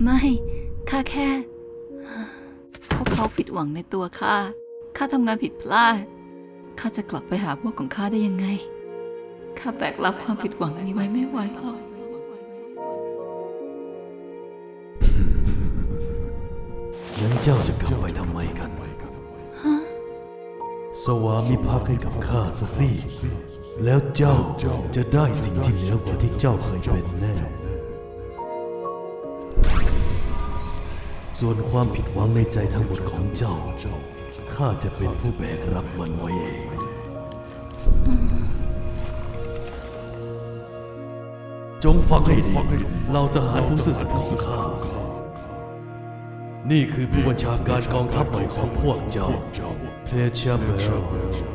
ไม่ข้าแค่ พวกเขาผิดหวังในตัวข้าข้าทำงานผิดพลาดข้าจะกลับไปหาพวกของข้าได้ยังไงข้าแบกรับความผิดหวังนี้ไว้ไม่ไหวหรอกงั้นเจ้าจะกลับไปทำไมกัน สวามิภักดิ์ให้กับข้าซะสิ แล้วเจ้าจะได้สิ่งที่เหนือกว่าที่เจ้าเคยเป็นแน่ ส่วนความผิดหวังในใจทั้งหมดของเจ้า ข้าจะเป็นผู้แบกรับมันไว้เอง จงฟังให้ดีเราทหารผู้ซื่อสัตย์ของข้า นี่คือผู้บัญชาการกองทัพใหม่ของพวกเจ้าเพเชียเบล